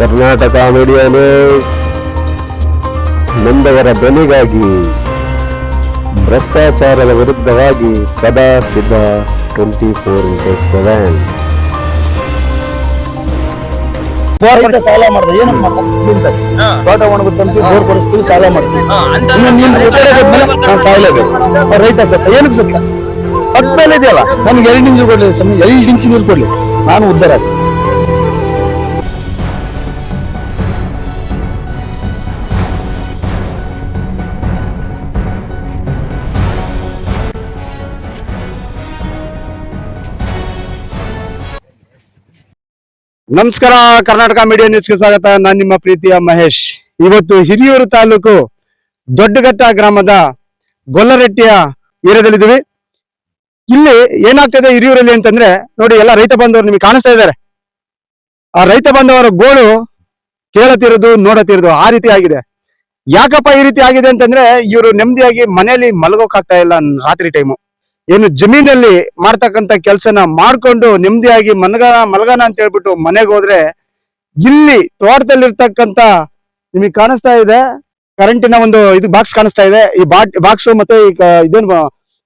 Karnataka media news ನೊಂದವರ ಧ್ವನಿಗಾಗಿ ಭ್ರಷ್ಟಾಚಾರದ ವಿರುದ್ಧವಾಗಿ ಸದಾ ಸಿದ್ಧ ಟ್ವೆಂಟಿ ಫೋರ್ ಇಂಟು ಸೆವೆನ್ ಸಾಲ ಮಾಡಿದ್ರೆ ಏನು ತೋಟ ಒಣಗುತ್ತಂತ ಬೋರ್ ಕೊಡಿಸ್ತೀವಿ ಸಾಲ ಮಾಡ್ತೀವಿ. ನೀನು ಸಾಯ್ಲೇಬೇಕು ರೈತ ಸತ್ತ ಏನಕ್ಕೆ ಸತ್ತ? ಇದೆಯಲ್ಲ ನಮ್ಗೆ ಎರಡು ಇಂಚು ಕೊಡ್ಲಿ ಎರಡು ಇಂಚು ನೀರು ಕೊಡ್ಲಿ. ನಾನು ಉದ್ದಾರ ಆಗ್ತೀನಿ. ನಮಸ್ಕಾರ, ಕರ್ನಾಟಕ ಮೀಡಿಯಾ ನ್ಯೂಸ್ಗೆ ಸ್ವಾಗತ. ನಾನು ನಿಮ್ಮ ಪ್ರೀತಿಯ ಮಹೇಶ್. ಇವತ್ತು ಹಿರಿಯೂರು ತಾಲೂಕು ದೊಡ್ಡಘಟ್ಟ ಗ್ರಾಮದ ಗೊಲ್ಲರೆಟ್ಟಿಯ ಏರಿಯಾದಲ್ಲಿದ್ದೀವಿ. ಇಲ್ಲಿ ಏನಾಗ್ತದೆ ಹಿರಿಯೂರಲ್ಲಿ ಅಂತಂದ್ರೆ, ನೋಡಿ ಎಲ್ಲ ರೈತ ಬಾಂಧವರು ನಿಮಗೆ ಕಾಣಿಸ್ತಾ ಇದ್ದಾರೆ. ಆ ರೈತ ಬಾಂಧವರ ಗೋಳು ಕೇಳತಿರೋದು, ನೋಡತಿರೋದು ಆ ರೀತಿ ಆಗಿದೆ. ಯಾಕಪ್ಪ ಈ ರೀತಿ ಆಗಿದೆ ಅಂತಂದ್ರೆ, ಇವರು ನೆಮ್ಮದಿಯಾಗಿ ಮನೆಯಲ್ಲಿ ಮಲಗೋಕಾಗ್ತಾ ಇಲ್ಲ ರಾತ್ರಿ ಟೈಮು ಏನು ಜಮೀನಲ್ಲಿ ಮಾಡ್ತಕ್ಕಂಥ ಕೆಲಸನ ಮಾಡ್ಕೊಂಡು ನೆಮ್ಮದಿಯಾಗಿ ಮಲಗ ಮಲಗನ ಅಂತ ಹೇಳ್ಬಿಟ್ಟು ಮನೆಗೆ ಹೋದ್ರೆ ಇಲ್ಲಿ ತೋಟದಲ್ಲಿರ್ತಕ್ಕಂತ ನಿಮಗೆ ಕಾಣಿಸ್ತಾ ಇದೆ ಕರೆಂಟಿನ ಒಂದು ಇದು ಬಾಕ್ಸ್ ಕಾಣಿಸ್ತಾ ಇದೆ. ಈ ಬಾಕ್ಸ್ ಮತ್ತೆ ಈ ಕ- ಇದೇನು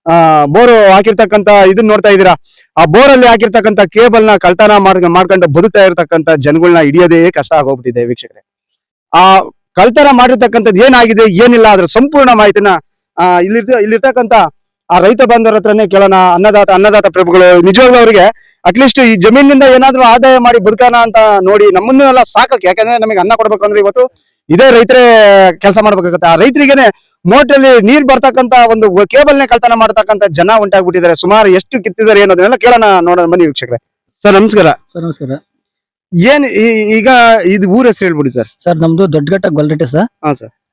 ಆ, ಬೋರ್ ಹಾಕಿರ್ತಕ್ಕಂತ ಇದನ್ನ ನೋಡ್ತಾ ಇದ್ದೀರಾ? ಆ ಬೋರ್ ಅಲ್ಲಿ ಹಾಕಿರ್ತಕ್ಕಂಥ ಕೇಬಲ್ನ ಕಳ್ತನ ಮಾಡ್ ಮಾಡ್ಕೊಂಡು ಬದುಕ್ತಾ ಇರತಕ್ಕಂತ ಜನಗಳನ್ನ ಹಿಡಿಯೋದೇ ಕಷ್ಟ ಆಗೋಗ್ಬಿಟ್ಟಿದೆ ವೀಕ್ಷಕರೇ. ಆ ಕಳ್ತನ ಮಾಡಿರ್ತಕ್ಕಂಥದ್ದು ಏನಾಗಿದೆ ಏನಿಲ್ಲ ಅದ್ರ ಸಂಪೂರ್ಣ ಮಾಹಿತಿನ ಆ, ಇಲ್ಲಿರ್ತ ಇಲ್ಲಿರ್ತಕ್ಕಂತ ಆ ರೈತ ಬಾಂಧವರ ಹತ್ರನೇ ಕೇಳೋಣ. ಅನ್ನದಾತ ಅನ್ನದಾತ ಪ್ರಭುಗಳು ನಿಜವಾಗ್ಲೂ ಅವರಿಗೆ ಅಟ್ಲೀಸ್ಟ್ ಈ ಜಮೀನಿಂದ ಏನಾದ್ರೂ ಆದಾಯ ಮಾಡಿ ಬದುಕೋಣ ಅಂತ ನೋಡಿ ನಮ್ಮನ್ನು ಎಲ್ಲ ಸಾಕಕ್ಕೆ. ಯಾಕಂದ್ರೆ ನಮಗೆ ಅನ್ನ ಕೊಡ್ಬೇಕು ಅಂದ್ರೆ ಇವತ್ತು ಇದೇ ರೈತರೇ ಕೆಲಸ ಮಾಡ್ಬೇಕಾಗತ್ತೆ. ಆ ರೈತರಿಗೇನೆ ಮೋಟ್ರಲ್ಲಿ ನೀರ್ ಬರ್ತಕ್ಕಂತ ಒಂದು ಕೇಬಲ್ ನೇ ಕಳ್ತನ ಮಾಡ್ತಕ್ಕಂತ ಜನ ಉಂಟಾಗ್ಬಿಟ್ಟಿದ್ದಾರೆ. ಸುಮಾರು ಎಷ್ಟು ಕಿತ್ತಿದ್ದಾರೆ ಅನ್ನೋದನ್ನೆಲ್ಲ ಕೇಳೋಣ ನೋಡೋಣ ಬನ್ನಿ ವೀಕ್ಷಕರೇ. ಸರ್ ನಮಸ್ಕಾರ. ಸರ್ ನಮಸ್ಕಾರ. ಏನ್ ಈ- ಈಗ ಇದು ಊರ ಹೆಸರು ಹೇಳ್ಬಿಡಿ ಸರ್. ಸರ್ ನಮ್ದು ದೊಡ್ಡಘಟ್ಟ ಗೊಲ್ರಟ್ಟೆ ಸರ್. ಹಾ ಸರ್.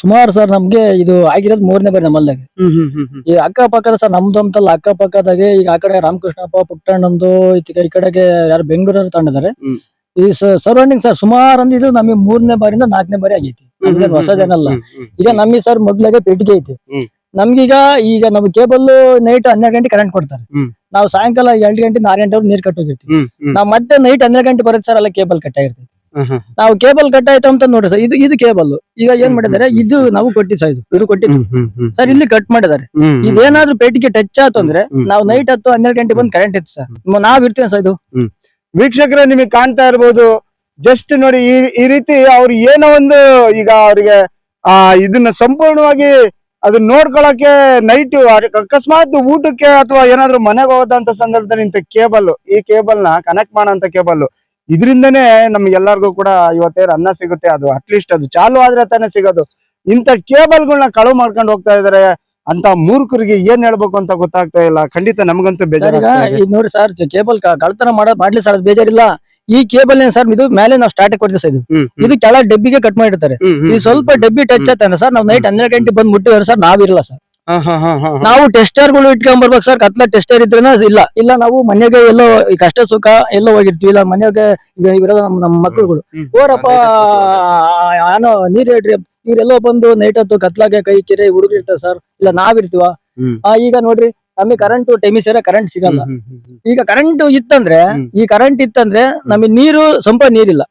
ಸುಮಾರು ಸರ್ ನಮ್ಗೆ ಇದು ಆಗಿರೋದು ಮೂರನೇ ಬಾರಿ ಹ್ಮ್ ಈ ಅಕ್ಕಪಕ್ಕದ ಸರ್ ನಮ್ದು ಅಂತಲ್ಲ ಅಕ್ಕಪಕ್ಕದಾಗೆ ಈಗ ಆ ಕಡೆ ರಾಮಕೃಷ್ಣಪ್ಪ ಪುಟ್ಟಣ್ಣಂದು ಈ ಈ ಕಡೆಗೆ ಯಾರು ಬೆಂಗಳೂರಲ್ಲಿ ತಗೊಂಡಿದ್ದಾರೆ ಈ ಸರೌಂಡಿಂಗ್ ಸರ್ ಸುಮಾರು ಅಂದ್ರೆ ಇದು ನಮಗೆ ಮೂರನೇ ಬಾರಿಂದ ನಾಲ್ಕನೇ ಬಾರಿ ಆಗೈತಿ. ಹೊಸದೇನಲ್ಲ ಈಗ ನಮಗೆ ಸರ್ ಮೊದ್ಲಾಗೆ ಪೆಟ್ಟಿಗೆ ಐತಿ. ನಮ್ಗೀಗ ಈಗ ನಮ್ಗೆ ಕೇಬಲ್ ನೈಟ್ ಹನ್ನೆರಡು ಗಂಟೆ ಕರೆಂಟ್ ಕೊಡ್ತಾರೆ. ನಾವು ಸಾಯಂಕಾಲ ಎರಡು ಗಂಟೆ ನಾಲ್ಕು ಗಂಟೆ ನೀರ್ ಕಟ್ಟೋಗಿರ್ತೀವಿ. ನಾವು ಮತ್ತೆ ನೈಟ್ ಹನ್ನೆರಡು ಗಂಟೆ ಬರುತ್ತೆ ಸರ್ ಅಲ್ಲ ಕೇಬಲ್ ಕಟ್ ಆಗಿರ್ತೈತಿ. ನಾವು ಕೇಬಲ್ ಕಟ್ ಆಯ್ತು ಅಂತ ನೋಡ್ರಿ ಸರ್ ಇದು ಇದು ಕೇಬಲ್ ಈಗ ಏನ್ ಮಾಡಿದ್ದಾರೆ ಇದು ನಾವು ಕೊಟ್ಟಿ ಸರ್ ಇದು ಇದು ಹ್ಮ್, ಸರ್ ಇಲ್ಲಿ ಕಟ್ ಮಾಡಿದ್ದಾರೆ. ಇದೇನಾದ್ರೂ ಪೇಟಿಗೆ ಟಚ್ ಆಯ್ತು ಅಂದ್ರೆ. ನಾವು ನೈಟ್ ಹತ್ತು ಹನ್ನೆರಡು ಗಂಟೆ ಬಂದು ಕರೆಂಟ್ ಇತ್ತು ಸರ್. ನಾವ್ ಇರ್ತೀವಿ ಸರ್ ಇದು. ವೀಕ್ಷಕರ ನಿಮಗೆ ಕಾಣ್ತಾ ಇರ್ಬೋದು ಜಸ್ಟ್ ನೋಡಿ ಈ ಈ ರೀತಿ ಅವ್ರು ಏನೋ ಒಂದು ಈಗ ಅವ್ರಿಗೆ ಆ ಇದನ್ನ ಸಂಪೂರ್ಣವಾಗಿ ಅದನ್ನ ನೋಡ್ಕೊಳಕ್ಕೆ ನೈಟ್ ಅಕಸ್ಮಾತ್ ಊಟಕ್ಕೆ ಅಥವಾ ಏನಾದ್ರು ಮನೆಗೆ ಹೋದಂತ ಸಂದರ್ಭದಲ್ಲಿ ಇಂಥ ಕೇಬಲ್ ಈ ಕೇಬಲ್ನ ಕನೆಕ್ಟ್ ಮಾಡೋಂತ ಕೇಬಲ್ ಇದರಿಂದನೇ ನಮ್ಗೆಲ್ಲರಿಗೂ ಕೂಡ ಇವತ್ತೇನು ಅನ್ನ ಸಿಗುತ್ತೆ. ಅದು ಅಟ್ಲೀಸ್ಟ್ ಅದು ಚಾಲು ಆದ್ರೆ ತಾನೇ ಸಿಗೋದು. ಇಂಥ ಕೇಬಲ್ಗಳನ್ನ ಕಳುವು ಮಾಡ್ಕೊಂಡು ಹೋಗ್ತಾ ಇದಾರೆ ಅಂತ ಮೂರ್ಖರಿಗೆ ಏನ್ ಹೇಳ್ಬೇಕು ಅಂತ ಗೊತ್ತಾಗ್ತಾ ಇಲ್ಲ. ಖಂಡಿತ ನಮಗಂತೂ ಬೇಜಾರು ನೋಡಿ ಸರ್ ಕೇಬಲ್ ಕಳತನ ಮಾಡೋದು ಮಾಡ್ಲಿ ಸರ್ ಬೇಜಾರಿಲ್ಲ. ಈ ಕೇಬಲ್ ಏನ್ ಸರ್ ಇದು ಮೇಲೆ ನಾವು ಸ್ಟಾರ್ಟ್ ಕೊಡ್ತೀವಿ ಸರ್ ಇದು. ಇದು ಕೆಳ ಡಬ್ಬಿಗೆ ಕಟ್ ಮಾಡಿರ್ತಾರೆ. ಇದು ಸ್ವಲ್ಪ ಡಬ್ಬಿ ಟಚ್ ಆಯ್ತಾನೆ ಸರ್ ನಾವು ನೈಟ್ ಹನ್ನೆರಡು ಗಂಟೆ ಬಂದು ಮುಟ್ಟಿದ್ರೆ ಸರ್ ನಾವಿರಲ್ಲ ಸರ್. ನಾವು ಟೆಸ್ಟರ್ಗಳು ಇಟ್ಕೊಂಡ್ ಬರ್ಬೇಕು ಸರ್. ಕತ್ಲ ಟೆಸ್ಟರ್ ಇದ್ರೇನ ಇಲ್ಲ. ಇಲ್ಲ ನಾವು ಮನೆಗೆ ಎಲ್ಲೋ ಕಷ್ಟ ಸುಖ ಎಲ್ಲೋ ಹೋಗಿರ್ತೀವಿ. ಇಲ್ಲ ಮನೆಗೆ ಇರೋದು ನಮ್ ನಮ್ಮ ನಮ್ಮ ಮಕ್ಕಳುಗಳು ಓರಪ್ಪ ಏನೋ ನೀರ್ ಹೇಳ್ರಿ. ಇವ್ರೆಲ್ಲೋ ಬಂದು ನೈಟ್ ಹೊತ್ತು ಕತ್ಲಾಗೆ ಕೈ ಕೆರೆ ಹುಡುಗರು ಇರ್ತಾರೆ ಸರ್. ಇಲ್ಲ ನಾವಿರ್ತೀವ ಈಗ ನೋಡ್ರಿ ನಮಗೆ ಕರೆಂಟ್ ಟೈಮಿಗೆ ಸೇರ ಕರೆಂಟ್ ಸಿಗಲ್ಲ. ಈಗ ಕರೆಂಟ್ ಇತ್ತಂದ್ರೆ ಈ ಕರೆಂಟ್ ಇತ್ತಂದ್ರೆ ನಮಗೆ ನೀರು ಸಂಪ ನೀರಿಲ್ಲ.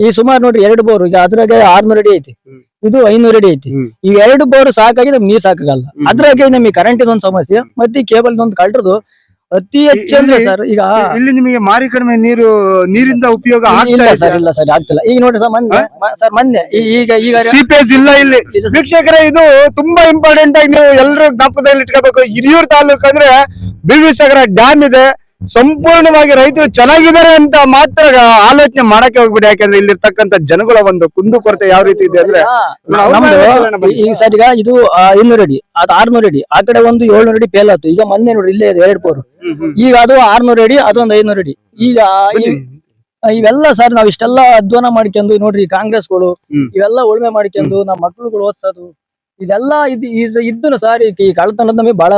ಈ ಸುಮಾರು ನೋಡ್ರಿ ಎರಡು ಬೋರ್ ಈಗ ಅದ್ರಾಗೆ ಆರ್ನೂರು ಅಡಿ ಐತಿ. ಇದು ಐನೂರು ಅಡಿ ಐತಿ. ಈ ಎರಡು ಬೋರ್ ಸಾಕಾಗಿ ನಮ್ಗೆ ನೀರ್ ಸಾಕಾಗಲ್ಲ ಅದ್ರಾಗ ನಮಗೆ ಕರೆಂಟ್ ಒಂದು ಸಮಸ್ಯೆ ಮತ್ತೆ ಕೇಬಲ್ ಒಂದು ಕಳ್ರದು ಅತಿ ಹೆಚ್ಚು ಅಂದ್ರೆ ಸರ್ ಈಗ ಇಲ್ಲಿ ನಿಮಗೆ ಮಾರಿ ಕಡಿಮೆ ನೀರು ನೀರಿಂದ ಉಪಯೋಗ ಇಲ್ಲ ಸರ್ ಇಲ್ಲ ಸರ್ ಆಗ್ತಿಲ್ಲ. ಈಗ ನೋಡಿ ಸರ್ ಮೊನ್ನೆ ಸರ್ ಮೊನ್ನೆ ಈಗ ಈಗ ಸಿಪೇಜ್ ಇಲ್ಲ ಇಲ್ಲಿ. ವೀಕ್ಷಕರೇ ಇದು ತುಂಬಾ ಇಂಪಾರ್ಟೆಂಟ್ ಆಗಿ ನೀವು ಎಲ್ಲರೂ ಜ್ಞಾಪಕದಲ್ಲಿ ಇಟ್ಕೋಬೇಕು ಹಿರಿಯೂರ್ ತಾಲೂಕು ಅಂದ್ರೆ ಬಿಲ್ವಿಸಾಗರ ಡ್ಯಾಮ್ ಇದೆ. ಸಂಪೂರ್ಣವಾಗಿ ರೈತರು ಚೆನ್ನಾಗಿದ್ದಾರೆ ಅಂತ ಮಾತ್ರ ಆಲೋಚನೆ ಮಾಡಕ್ಕೆ ಹೋಗ್ಬಿಡಿ. ಯಾಕಂದ್ರೆ ಇಲ್ಲಿರ್ತಕ್ಕಂಥ ಜನಗಳ ಒಂದು ಕುಂದು ಕೊರತೆ ಯಾವ ರೀತಿ ಇದೆ ಅಂದ್ರೆ ನಮ್ದು ಈ ಈಗ ಇದು ಇನ್ನೂರು ಅಡಿ ಅದು ಆರ್ನೂರು ಅಡಿ. ಆ ಕಡೆ ಒಂದು ಏಳ್ನೂರು ಅಡಿ ಫೇಲ್ ಆಯ್ತು. ಈಗ ಮೊನ್ನೆ ನೋಡಿ ಇಲ್ಲೇ ಎರಡು ಪೋರು ಈಗ ಅದು ಆರ್ನೂರು ಅಡಿ ಅದೊಂದು ಐನೂರು ಅಡಿ. ಈಗ ಇವೆಲ್ಲ ಸರ್ ನಾವ್ ಇಷ್ಟೆಲ್ಲ ಅಧ್ವಾನ ಮಾಡ್ಕೊಂಡು ನೋಡ್ರಿ ಕಾಂಗ್ರೆಸ್ಗಳು ಇವೆಲ್ಲಾ ಇವೆಲ್ಲ ಉಳ್ಮೆ ಮಾಡ್ಕೊಂಡು ನಮ್ಮ ಮಕ್ಳುಗಳು ಓದ್ಸೋದು ಇದೆಲ್ಲ ಇದು ಇದು ಇದ್ದು ಸರ್ ಈ ಕಳ್ತನದ ನಮಗೆ ಬಹಳ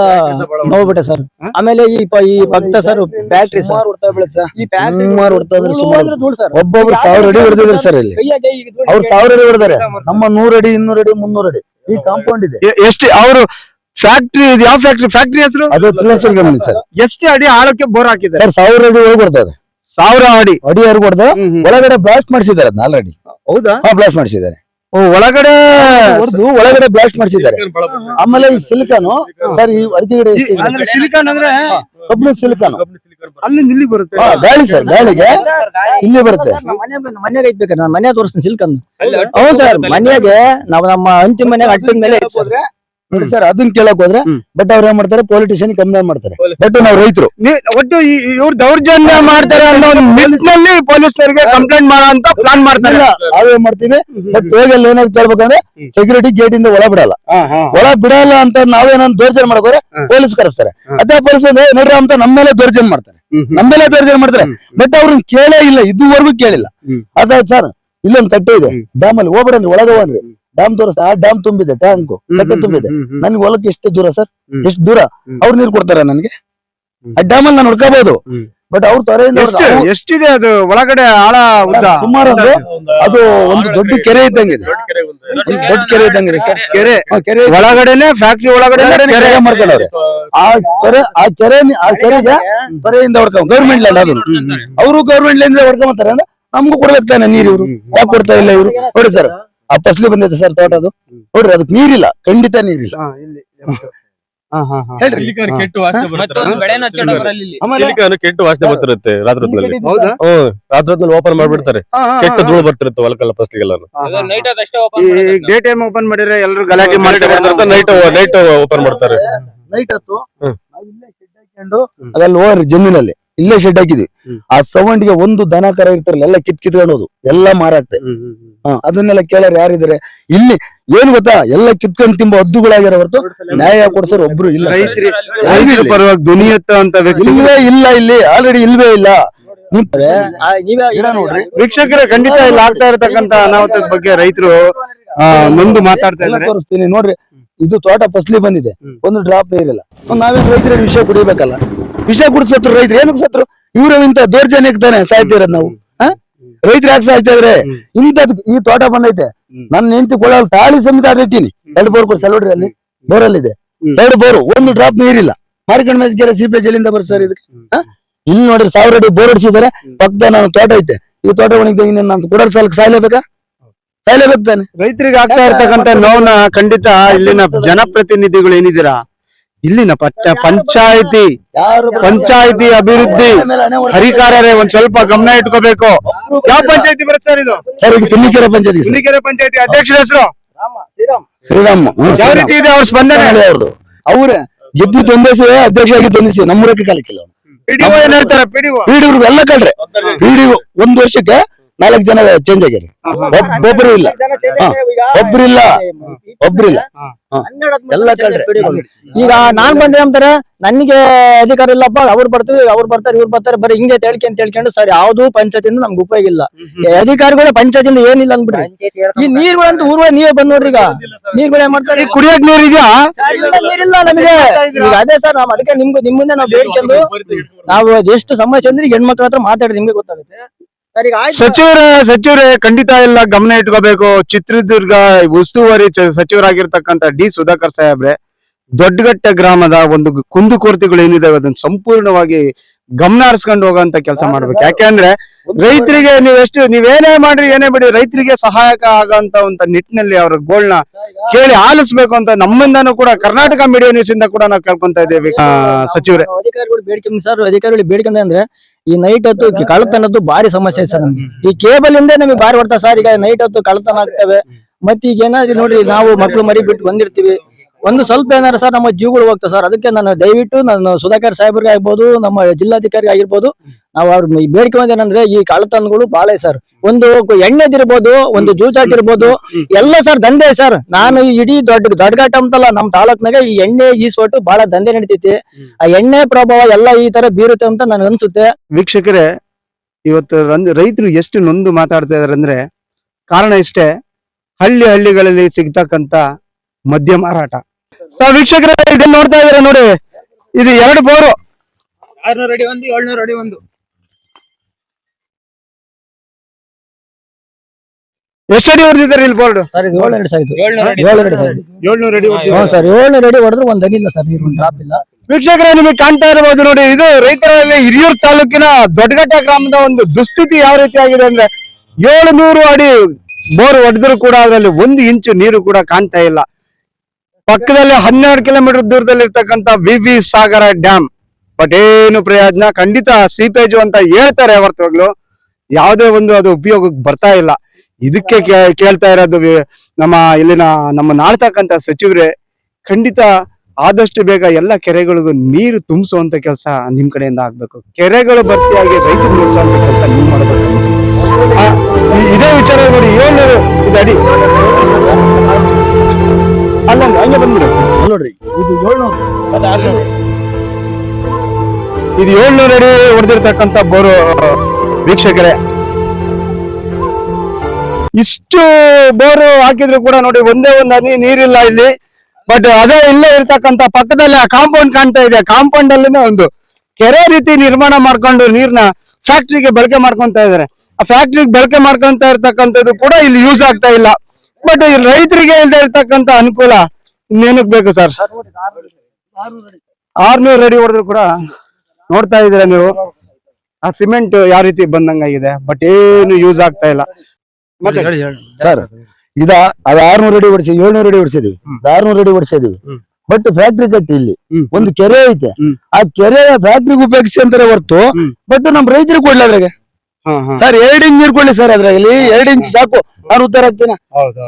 ನೋಡ್ಬಿಟ್ಟೆ ಸರ್ ಆಮೇಲೆ ಈ ಪ- ಈ ಭಕ್ತ ಸರ್ ಬ್ಯಾಟ್ರಿ ಸರ್ ಈ ಸುಮಾರು ಒಬ್ಬೊಬ್ರು ಸಾವಿರ ಅಡಿ ಹೊಡೆದಿದ್ರು ಸರ್ ಇಲ್ಲಿ. ಅವ್ರು ಸಾವಿರ ಅಡಿ ಹೊಡೆದಾರೆ ನಮ್ಮ ನೂರ ಅಡಿ ಇನ್ನೂರ ಅಡಿ ಮುನ್ನೂರ ಅಡಿ. ಈ ಕಾಂಪೌಂಡ್ ಇದೆ. ಎಷ್ಟು ಅವರು ಫ್ಯಾಕ್ಟ್ರಿ ಇದು ಯಾವ ಫ್ಯಾಕ್ಟ್ರಿ ಫ್ಯಾಕ್ಟ್ರಿ ಹೆಸರು? ಅದು ಕಂಪನಿ ಸರ್ ಎಷ್ಟು ಅಡಿ ಆಳಕ್ಕೆ ಬೋರ್ ಹಾಕಿದ್ದಾರೆ. ಸರ್ ಸಾವಿರ ಅಡಿ ಒಳಗೆ ಬರ್ತದೆ ಸಾವಿರ ಅಡಿ. ಅಡಿ ಹರ್ಕೊಡ್ತ ಒಳಗಡೆ ಬ್ಲಾಸ್ಟ್ ಮಾಡಿಸಿದ್ದಾರೆ ಅದನ್ನ ಅಡಿ. ಹೌದಾ? ಬ್ಲಾಸ್ಟ್ ಮಾಡಿಸಿದ್ದಾರೆ. ಒಳಗಡೆ ಒಳಗಡೆ ಬ್ಲಾಸ್ಟ್ ಮಾಡಿಸಿದ್ದಾರೆ. ಆಮೇಲೆ ಈ ಸಿಲಿಕಾನು ಸರ್ ಈ ಅಡಿಕೆ ಗಿಡ ಎಷ್ಟಿದೆ? ಅಂದ್ರೆ ಸಿಲಿಕಾನ್ ಅಂದ್ರೆ ಕಬ್ಬಿಣ ಸಿಲಿಕಾನು ಅಲ್ಲಿ ಇಲ್ಲಿ ಬರುತ್ತೆ. ಹಾ, ಗಾಳಿ ಸರ್ ಗಾಳಿಗೆ ಇಲ್ಲಿ ಬರುತ್ತೆ. ಮನೆ ಮನೆಯಾಗ ಸಿಲ್ಕನ್ ನಾನು ಮನೆ ತೋರಿಸ್ತೀನಿ ಸಿಲ್ಕನ್ನು ಹೌದು ಸರ್ ಮನೆಯಾಗೆ ನಾವು ನಮ್ಮ ಹಂಚಿನ ಮನೆಯಾಗ ಅಟ್ಟಿನ ಮೇಲೆ ಐತೆ sir. ನೋಡಿ ಸರ್ ಅದನ್ನ ಕೇಳಕ್ ಹೋದ್ರೆ. ಬಟ್ ಅವ್ರ ಏನ್ ಮಾಡ್ತಾರೆ? ಪೊಲಿಟಿಷಿಯನ್ ಕಂಪ್ಲೇಂಟ್ ಮಾಡ್ತಾರೆ. ಬಟ್ ನಾವು ರೈತರು. ನೀ- ಒಟ್ಟು ಇವ್ರ ದೌರ್ಜನ್ಯ ಮಾಡ್ತಾರೆ ಅನ್ನೋ ಒಂದು ನಿಟ್ಟಿನಲ್ಲಿ ಪೊಲೀಸರಿಗೆ ಕಂಪ್ಲೇಂಟ್ ಮಾಡೋ ಅಂತ ಪ್ಲಾನ್ ಮಾಡ್ತಾರೆ. ನಾವೇನ್ ಮಾಡ್ತೀವಿ? ಬಟ್ ಹೋಗಲ್ಲಿ ಏನಾದ್ರು ಕೇಳ್ಬೇಕಂದ್ರೆ ಸೆಕ್ಯೂರಿಟಿ ಗೇಟ್ ಇಂದ ಒಳ ಬಿಡಲ್ಲ. ಒಳ ಬಿಡಲ್ಲ ಅಂತ ನಾವೇನೋ ದೌರ್ಜನ್ಯ ಮಾಡ್ಕೋರೆ ಪೊಲೀಸ್ ಕರೆಸ್ತಾರೆ. ಅದೇ ಪೊಲೀಸ್ ನೋಡ್ರಿ ಅಂತ ನಮ್ಮ ಮೇಲೆ ದೌರ್ಜನ್ಯ ಮಾಡ್ತಾರೆ. ನಮ್ಮ ಮೇಲೆ ದೌರ್ಜನ್ಯ ಮಾಡ್ತಾರೆ. ಬಟ್ ಅವ್ರನ್ನ ಕೇಳೇ ಇಲ್ಲ ಇದುವರೆಗೂ ಕೇಳಿಲ್ಲ. ಅದ ಅದಾಯ್ತು ಸರ್ ಇಲ್ಲೊಂದು ಕಟ್ಟೆ ಇದೆ. ಡ್ಯಾಮ್ ಅಲ್ಲಿ ಹೋಗ್ಬಿಡ್ರಿ ಒಳಗೆ ಹೋಗ್ರಿ ಡ್ಯಾಮ್ ದೂರ ಆ ಡ್ಯಾಮ್ ತುಂಬಿದೆ ಟ್ಯಾಂಕ್ ಕಟ್ಟೆ ತುಂಬಿದೆ. ನನ್ಗೆ ಹೊಲಕ್ಕೆ ಎಷ್ಟು ದೂರ ಸರ್. ಎಷ್ಟು ದೂರ. ಅವ್ರು ನೀರು ಕೊಡ್ತಾರ ನನ್ಗೆ? ಆ ಡ್ಯಾಮ್ ಅಲ್ಲಿ ನಾನು ಹುಡ್ಕೋಬಹುದು ಬಟ್ ಅವ್ರ ತೊರೆಯಿಂದ ಎಷ್ಟು ಎಷ್ಟಿದೆ ಅದು? ಒಳಗಡೆ ಆಳ ಉದ್ದ? ಸುಮಾರು ಅಂದ್ರೆ ಅದು ಒಂದು ದೊಡ್ಡ ಕೆರೆ ಇದ್ದಂಗಿದೆ ಒಂದು. ದೊಡ್ಡ ಕೆರೆ ಇದ್ದಂಗೆ ಸರ್. ಕೆರೆ. ಆ ಕೆರೆ ಒಳಗಡೆನೆ ಫ್ಯಾಕ್ಟ್ರಿ ಒಳಗಡೆ ಕೆರೆ. ಕೆರೆ ಮಾಡ್ಕೊಂಡವ್ರೆ ಆ ಕೆರೆ ಆ ಕೆರೆ ಆ ಕೆರೆಗೆ ತೊರೆಯಿಂದ ಹೊಡ್ಕೊಂಡ್ ಗೌರ್ಮೆಂಟ್ ಲ್ಯಾಂಡ್ ಅದು ಅವರು ಗೌರ್ಮೆಂಟ್ ಲ್ಯಾಂಡ್ ಹೊಡ್ಕೊಂಬತ್ತಾರೆ ಅಂದ್ರೆ ನಮಗೂ ಕೊಡ್ಬೇಕು ತಾನೆ ನೀರು ಇವರು. ಯಾಕೆ ಕೊಡ್ತಾ ಇಲ್ಲ ಇವರು? ನೋಡಿ ಸರ್. ಆ ಫಸ್ಲು ಬಂದೈತೆ ಸರ್ ತೋಟ ಅದು. ನೋಡ್ರಿ ಅದಕ್ಕೆ ನೀರಿಲ್ಲ ಖಂಡಿತ ನೀರಿಲ್ಲ. ಹಾ, ಇಲ್ಲಿ. ಹಾ, ಹಾ, ಹಾ. ಹೇಳ್ರಿ. ಸಿಲಿಕಾನ್ ಕೆಟ್ಟು ವಾಸನೆ ಮತ್ತೊಂದು ಬರುತ್ತೆ ಬೆಳೆನ ಹಚ್ಚೋಣ ಬರಲ್ಲ ಇಲ್ಲಿ. ಆಮೇಲೆ ಸಿಲಿಕಾನ್ ಕೆಟ್ಟು ವಾಸನೆ ಬರ್ತಿರುತ್ತೆ ರಾತ್ರಿ ಹೊತ್ತಲ್ಲಿ ಹೌದಾ? ಹ್ಮ್ ರಾತ್ರಿ ಹೊತ್ತಲ್ಲಿ ಓಪನ್ ಮಾಡ್ಬಿಡ್ತಾರೆ. ಹಾ, ಹಾ, ಕೆಟ್ಟ ಹಾ, ಧೂಳು ಬರ್ತಿರುತ್ತೆ ಹೊಲಕ್ಕೆಲ್ಲ ಫಸ್ಲಿಗೆಲ್ಲ. ಹಾ, ಹಾ. ನೈಟ್ ಅಷ್ಟೇ ಈ ಡೇ ಟೈಮ್ ಓಪನ್ ಮಾಡಿದ್ರೆ ಎಲ್ಲರೂ ಗಲಾಟೆ ಮಾಡ್ತಾರೆ. ನೈಟ್ ನೈಟ್ ಓಪನ್ ಮಾಡ್ತಾರೆ. ನೈಟ್ ಹೊತ್ತು ಹ್ಮ್. ನಾವು ಇಲ್ಲೇ ಶೆಡ್ ಹಾಕೊಂಡು ಅದ್ರಲ್ಲಿ ಹೋಗ್ರಿ ಜಮೀನಲ್ಲಿ. ಇಲ್ಲೇ ಶೆಡ್ ಹಾಕಿದ್ವಿ. ಆ ಸೌಂಡ್ಗೆ ಒಂದು ದನ ಕರ ಇರ್ತಾರಲ್ಲ ಎಲ್ಲ ಕಿತ್ ಕಿತ್ಕೊಂಡೋದು ಎಲ್ಲ ಮಾರಾಕ್ತೆ ಅದನ್ನೆಲ್ಲ ಕೇಳಾರ ಯಾರಿದ್ದಾರೆ? ಇಲ್ಲಿ ಏನ್ ಗೊತ್ತಾ? ಎಲ್ಲ ಕಿತ್ಕೊಂಡ್ ತಿಂಬ ಹದ್ದುಗಳಾಗ್ಯಾರ ಹೊರತು ನ್ಯಾಯ ಕೊಡ್ಸೋರು ಒಬ್ರು ಇಲ್ಲ. ಪರವಾಗಿ ಧ್ವನಿ ಇಲ್ವೇ ಇಲ್ಲ ಇಲ್ಲಿ ಆಲ್ರೆಡಿ ಇಲ್ವೇ ಇಲ್ಲ. ವೀಕ್ಷಕರೇ ಖಂಡಿತ ಇಲ್ಲಿ ಆಗ್ತಾ ಇರತಕ್ಕಂತ ಅನಾಹುತದ ಬಗ್ಗೆ ರೈತರು ನೊಂದು ಮಾತಾಡ್ತಾ ಇದ್ದಾರೆ. ತೋರಿಸ್ತೀನಿ. ನೋಡ್ರಿ ಇದು ತೋಟ ಫಸ್ಲಿ ಬಂದಿದೆ. ಒಂದು ಡ್ರಾಪ್ ಇರಲ್ಲ ನಾವೇ ರೈತರ ವಿಷಯ ಕುಡಿಬೇಕಲ್ಲ. ವಿಷಯ ಕುಡಿಸತ್ರು ರೈತರು. ಏನಕ್ಕೆ ಸತ್ರು? ಇವ್ರು ಇಂತ ದೌರ್ಜನ್ಯಕ್ಕೆ ತಾನೆ ಇರೋದು ನಾವು ರೈತರು ಯಾಕೆ ಸಾಯ್ತಾ ಇದ್ರೆ. ಇಂಥದ್ ಈ ತೋಟ ಬಂದೈತೆ. ನನ್ನ ಹೆಂಡತಿ ಕೊಡಲ್ಲ ತಾಳಿ ಸಮೇತ ಆಡಿರ್ತೀನಿ ಎರಡು ಬೋರ್ ಕೊಡ್ ಸಲೋಡ್ರಿ ಅಲ್ಲಿ ಬೋರಲ್ಲಿ ಇದೆ. ಎರಡು ಬೋರು, ಒಂದು ಡ್ರಾಪ್ ನೀರಿಲ್ಲ. ಮಾರ್ಕಂಡ್ ಮೇಲೆ ಸೀಪೇಜ್ ಎಲ್ಲಿಂದ ಬರ್ತಾರೆ ಸರ್ ಇದಕ್ಕೆ? ಇಲ್ಲಿ ನೋಡ್ರಿ ಸಾವಿರ ಅಡಿ ಬೋರ್ ಹೊಡಿಸಿದಾರೆ ಪಕ್ಕದ ನಾನು ತೋಟ ಐತೆ. ಈ ತೋಟ ಒಣಗಿದ ಇನ್ನೇನು ನಾನು ಕೊಡೋರ್ ಸಾಲಕ್ಕೆ ಸಾಯ್ಲೇಬೇಕಾ? ಸಾಯ್ಲೇಬೇಕು ತಾನೆ. ರೈತರಿಗೆ ಆಗ್ತಾ ಇರ್ತಕ್ಕಂತ ನೋವನ್ನ ಖಂಡಿತ ಇಲ್ಲಿನ ಜನಪ್ರತಿನಿಧಿಗಳು ಏನಿದ್ದೀರಾ? ಇಲ್ಲಿನ ಪಟ್ಟ ಪಂಚಾಯತಿ ಪಂಚಾಯತಿ ಅಭಿವೃದ್ಧಿ ಹರಿಕಾರರೇ ಒಂದ್ ಸ್ವಲ್ಪ ಗಮನ ಇಟ್ಕೋಬೇಕು. ಯಾವ ಪಂಚಾಯತಿ ಬರುತ್ತೆ ಸರ್ ಇದು? ಸರ್ ಇದು ಕುನ್ನಿಕೆರೆ ಪಂಚಾಯತಿ ಸರ್. ಹುಲಿಕೆರೆ ಪಂಚಾಯತಿ ಅಧ್ಯಕ್ಷರ ಹೆಸರು? ಶ್ರೀರಾಮ್. ಯಾವ ಶ್ರೀರಾಮ್. ರೀತಿ ಇದೆ ಅವ್ರ ಸ್ಪಂದನೆ? ಅವ್ರದ್ದು ಅವ್ರ ಗೆದ್ದು ತೊಂದಿಸಿ ಅಧ್ಯಕ್ಷ ಆಗಿ ತೊಂದಿಸಿ ನಮ್ಮೂರಕ್ಕೆ ಕಾಲಕ್ಕಿಲ್ಲ ಪಿಡಿಒ ಏನ್ ಹೇಳ್ತಾರೆ? ಪಿಡಿಒ? ಪಿಡಿಒ ಎಲ್ಲ ಕಳ್ರೆ. ಪಿಡಿಒ ಒಂದ್ ವರ್ಷಕ್ಕೆ ನಾಲ್ಕು ಜನ ಚೇಂಜ್ ಆಗ್ಯಾರ ಇಲ್ಲ. ಒಬ್ರು ಇಲ್ಲ. ಒಬ್ರು ಒಬ್ರಿಲ್ಲ ಒಬ್ರಿಲ್ಲ ಎಲ್ಲ ಈಗ ನಾನ್ ಬಂದೆ ಅಂತಾರೆ ನನಗೆ ಅಧಿಕಾರ ಇಲ್ಲಪ್ಪ ಅವ್ರು ಬರ್ತೀವಿ ಅವ್ರು ಬರ್ತಾರೆ ಇವ್ರು ಬರ್ತಾರೆ ಬರೀ ಹಿಂಗೆ ಹೇಳ್ಕೊಂತ ಹೇಳ್ಕೊಂಡು ಸರ್ ಯಾವ್ದು ಪಂಚಾಯತಿಂದ ನಮ್ಗೆ ಉಪಯೋಗ ಇಲ್ಲ. ಅಧಿಕಾರಿಗಳು ಪಂಚಾಯತಿಂದ ಏನಿಲ್ಲ ಅಂದ್ಬಿಡ್ರಿ ಈ ಅಂತ ಊರ್ವ ನೀವೇ ಬಂದ್ ನೋಡ್ರಿ ಈಗ. ನೀರ್ಗಳು ಏನ್ ಮಾಡ್ತಾರೆ? ಕುಡಿಯೋಕ್ ನೀರ್ ಇದೆಯಾ? ಇಲ್ಲ, ನೀರಿಲ್ಲ ನಮಗೆ. ಈಗ ಅದೇ ಸರ್ ನಾವು ಅದಕ್ಕೆ ನಿಮ್ಗೆ ನಿಮ್ಮನ್ನೇ ನಾವು ಬೇಡ್ಕೊಂಡು ನಾವು ಎಷ್ಟು ಸಮಸ್ಯೆ ಅಂದ್ರೆ ಹೆಣ್ಮಕ್ಳ ಹತ್ರ ಮಾತಾಡಿ ನಿಮ್ಗೆ ಗೊತ್ತಾಗುತ್ತೆ. ಸಚಿವರ ಸಚಿವರೇ ಖಂಡಿತ ಎಲ್ಲ ಗಮನ ಇಟ್ಕೋಬೇಕು. ಚಿತ್ರದುರ್ಗ ಉಸ್ತುವಾರಿ ಸಚಿವರಾಗಿರ್ತಕ್ಕಂತ ಡಿ ಸುಧಾಕರ್ ಸಾಹೇಬ್ರೆ ದೊಡ್ಡಗಟ್ಟೆ ಗ್ರಾಮದ ಒಂದು ಕುಂದುಕೊರತೆಗಳು ಏನಿದಾವೆ ಅದನ್ನ ಸಂಪೂರ್ಣವಾಗಿ ಗಮನ ಹರಿಸ್ಕೊಂಡು ಹೋಗುವಂತ ಕೆಲಸ ಮಾಡ್ಬೇಕು. ಯಾಕೆಂದ್ರೆ ರೈತರಿಗೆ ನೀವೆಷ್ಟು ನೀವೇನೇ ಮಾಡ್ರಿ ಏನೇ ಬಿಡಿ ರೈತರಿಗೆ ಸಹಾಯಕ ಆಗಂತ ಒಂದು ನಿಟ್ಟಿನಲ್ಲಿ ಅವ್ರ ಗೋಳ್ನ ಕೇಳಿ ಆಲಿಸ್ಬೇಕು ಅಂತ ನಮ್ಮಿಂದನೂ ಕೂಡ ಕರ್ನಾಟಕ ಮೀಡಿಯಾ ನ್ಯೂಸ್ ಇಂದ ಕೂಡ ನಾವು ಕೇಳ್ಕೊಂತ ಇದ್ದೇವೆ ಸಚಿವರೇ. ಅಧಿಕಾರಿಗಳು ಬೇಡಿಕೆ ಸರ್ ಅಧಿಕಾರಿಗಳು ಬೇಡಿಕೆ ಅಂದ್ರೆ ಈ ನೈಟ್ ಹೊತ್ತು ಕಳತನದ್ದು ಕಳ್ಳತನದ್ದು ಭಾರಿ ಸಮಸ್ಯೆ ಸರ್ ನಮ್ಗೆ. ಈ ಕೇಬಲ್ ಇಂದ ನಮಗೆ ಭಾರಿ ಹೊಡ್ತಾ ಸರ್ ಈಗ ನೈಟ್ ಹೊತ್ತು ಕಳ್ಳತನ ಆಗ್ತವೆ. ಮತ್ತೆ ಈಗ ಏನಾದ್ರು ನೋಡ್ರಿ ನಾವು ಮಕ್ಳು ಮರಿ ಬಿಟ್ಟು ಬಂದಿರ್ತೀವಿ. ಒಂದು ಸ್ವಲ್ಪ ಏನಾರ ಸರ್ ನಮ್ಮ ಜೀವಗಳು ಹೋಗ್ತವೆ ಸರ್. ಅದಕ್ಕೆ ನಾನು ದಯವಿಟ್ಟು ನಾನು ಸುಧಾಕರ್ ಸಾಹೇಬ್ರಿಗೆ ಆಗ್ಬೋದು ನಮ್ಮ ಜಿಲ್ಲಾಧಿಕಾರಿ ಆಗಿರ್ಬೋದು ನಾವು ಅವ್ರ ಈ ಬೇಡಿಕೆ ಏನಂದ್ರೆ ಈ ಕಳ್ಳತನಗಳು ಬಾಳೆ ಸರ್. ಒಂದು ಎಣ್ಣೆದಿರ್ಬೋದು ಒಂದು ಜೂಜಾಟ್ ಇರ್ಬೋದು ಎಲ್ಲ ಸರ್ ದಂಧೆ ಸರ್. ನಾನು ಈ ಇಡೀ ದೊಡ್ಡ ದೊಡ್ಡಘಾಟ ಅಂತಲ್ಲ ನಮ್ಮ ತಾಲೂಕ್ನಾಗ ಈ ಎಣ್ಣೆ ಈ ಈಸ್ಕೊಟ್ಟು ಬಹಳ ದಂಧೆ ನಡೀತೈತಿ. ಆ ಎಣ್ಣೆ ಪ್ರಭಾವ ಎಲ್ಲ ಈ ತರ ಬೀರುತ್ತೆ ಅಂತ ನನ್ಗೆ ಅನ್ಸುತ್ತೆ. ವೀಕ್ಷಕರೇ ಇವತ್ತು ರೈತರು ಎಷ್ಟು ನೊಂದು ಮಾತಾಡ್ತಾ ಇದಾರೆ ಅಂದ್ರೆ ಕಾರಣ ಇಷ್ಟೇ ಹಳ್ಳಿ ಹಳ್ಳಿಗಳಲ್ಲಿ ಸಿಗ್ತಕ್ಕಂತ ಮದ್ಯ ಮಾರಾಟ. ಸರ್ ವೀಕ್ಷಕರೇ ಇದನ್ನ ನೋಡ್ತಾ ಇದಾರೆ ನೋಡಿ ಇದು ಎರಡು ಬೋರು. ಆರ್ನೂರು ಅಡಿ ಒಂದು ಏಳ್ನೂರು ಅಡಿ ಒಂದು. ಎಷ್ಟಡಿ ಹೊಡೆದಿದ್ದಾರೆ ಇಲ್ಲಿ ಬೋರ್ಡ್ ಸರ್ ಇದು ಏಳ್ನೂರು ಅಡಿ ಸಾಯ್ತು ಏಳ್ನೂರು ಅಡಿ. ಏಳ್ನೂರು ಅಡಿ ಏಳ್ನೂರು ಅಡಿ ಹ್ಞೂ ಸರ್ ಏಳ್ನೂರು ಅಡಿ ಹೊಡೆದ್ರೆ ಒಂದ್ ಅಡಿ ಇಲ್ಲ ಸರ್ ನೀರು ಡ್ರಾಪ್ ಇಲ್ಲ. ವೀಕ್ಷಕರೇ ನಿಮಗೆ ಕಾಣ್ತಾ ಇರಬಹುದು ನೋಡಿ ಇದು ರೈತರಲ್ಲಿ ಹಿರಿಯೂರು ತಾಲೂಕಿನ ದೊಡ್ಡಘಟ್ಟ ಗ್ರಾಮದ ಒಂದು ದುಸ್ಥಿತಿ ಯಾವ ರೀತಿ ಆಗಿದೆ ಅಂದ್ರೆ ಏಳುನೂರು ಅಡಿ ಬೋರ್ ಹೊಡೆದ್ರು ಕೂಡ ಅದರಲ್ಲಿ ಒಂದು ಇಂಚು ನೀರು ಕೂಡ ಕಾಣ್ತಾ ಇಲ್ಲ. ಪಕ್ಕದಲ್ಲಿ ಹನ್ನೆರಡು ಕಿಲೋಮೀಟರ್ ದೂರದಲ್ಲಿ ಇರ್ತಕ್ಕಂತ V V Sagara dam but ಏನು ಪ್ರಯೋಜನ? ಖಂಡಿತ ಸೀಪೇಜು ಅಂತ ಹೇಳ್ತಾರೆ ಹೊರತಾಗ್ಲು ಯಾವುದೇ ಒಂದು ಅದು ಉಪಯೋಗಕ್ಕೆ ಬರ್ತಾ ಇಲ್ಲ. ಇದಕ್ಕೆ ಕೇಳ್ತಾ ಇರೋದು ನಮ್ಮ ಇಲ್ಲಿನ ನಮ್ಮ ನಾಳ್ತಕ್ಕಂತ ಸಚಿವರೇ ಖಂಡಿತ ಆದಷ್ಟು ಬೇಗ ಎಲ್ಲ ಕೆರೆಗಳಿಗೂ ನೀರು ತುಂಬಿಸುವಂತ ಕೆಲಸ ನಿಮ್ ಕಡೆಯಿಂದ ಆಗ್ಬೇಕು. ಕೆರೆಗಳು ಭರ್ತಿಯಾಗಿ ರೈತರು ಉಳಿಸುವಂತ ಕೆಲಸ ನೀವು ಮಾಡಬೇಕು ಇದೇ ವಿಚಾರ ನೋಡಿ ಏನು ಇದು ಅಡಿ. ಅಲ್ಲ ಹಂಗೆ ಬಂದ್ಬಿಡು. ನೋಡ್ರಿ ಇದು ಏಳ್ನೂರು. ಇದು ಏಳ್ನೂರು ಅಡಿ ಹೊಡೆದಿರ್ತಕ್ಕಂಥ ಬೋರು ವೀಕ್ಷಕರೇ. ಇಷ್ಟು ಬೋರ್ ಹಾಕಿದ್ರು ಕೂಡ ನೋಡಿ ಒಂದೇ ಒಂದು ಹನಿ ನೀರಿಲ್ಲ ಇಲ್ಲಿ. ಬಟ್ ಅದೇ ಇಲ್ಲೇ ಇರ್ತಕ್ಕಂತ ಪಕ್ಕದಲ್ಲಿ ಆ ಕಾಂಪೌಂಡ್ ಕಾಣ್ತಾ ಇದೆ. ಕಾಂಪೌಂಡ್ ಅಲ್ಲಿನೇ ಒಂದು ಕೆರೆ ರೀತಿ ನಿರ್ಮಾಣ ಮಾಡ್ಕೊಂಡು ನೀರ್ನ ಫ್ಯಾಕ್ಟ್ರಿಗೆ ಬಳಕೆ ಮಾಡ್ಕೊಂತ ಇದಾರೆ ಆ ಫ್ಯಾಕ್ಟ್ರಿಗೆ ಬಳಕೆ ಮಾಡ್ಕೊಂತ ಇರ್ತಕ್ಕಂಥದ್ದು ಕೂಡ ಇಲ್ಲಿ ಯೂಸ್ ಆಗ್ತಾ ಇಲ್ಲ. ಬಟ್ ರೈತರಿಗೆ ಇಲ್ಲದೆ ಇರ್ತಕ್ಕಂಥ ಅನುಕೂಲ ಇನ್ನೇನಕ್ ಬೇಕು ಸರ್ ಆರ್ನೂರು ರೆಡಿ ಹೊಡೆದ್ರು ಕೂಡ ನೋಡ್ತಾ ಇದೀರ ನೀವು? ಆ ಸಿಮೆಂಟ್ ಯಾವ ರೀತಿ ಬಂದಂಗಾಗಿದೆ? ಬಟ್ ಏನು ಯೂಸ್ ಆಗ್ತಾ ಇಲ್ಲ. ಸರ್ ಇದ ಅದ ಆರ್ನೂರು ಅಡಿ ಹೊಡಿಸಿ ಏಳ್ನೂರು ಅಡಿ ಹೊಡಿಸಿದೀವಿ ಆರ್ನೂರು ಅಡಿ ಹೊಡಿಸಿದೀವಿ. ಬಟ್ ಫ್ಯಾಕ್ಟ್ರಿ ಕಟ್ಟಿ ಇಲ್ಲಿ. ಒಂದು ಕೆರೆ ಐತೆ. ಆ ಕೆರೆ ಫ್ಯಾಕ್ಟ್ರಿಗೆ ಉಪಯೋಗಿಸಿ ಅಂತಾರೆ ಹೊರತು ಬಟ್ ನಮ್ ರೈತರು ಕೊಡ್ಲಿ ಅದ್ರಾಗ. ಸರ್ ಎರಡ್ ಇಂಚ್ ನೀರ್ ಕೊಡ್ಲಿ ಸರ್ ಅದ್ರಾಗಲ್ಲಿ. ಎರಡ್ ಇಂಚ್ ಸಾಕು. ನಾನು ಉದ್ದಾರ ಆಗ್ತೀನಿ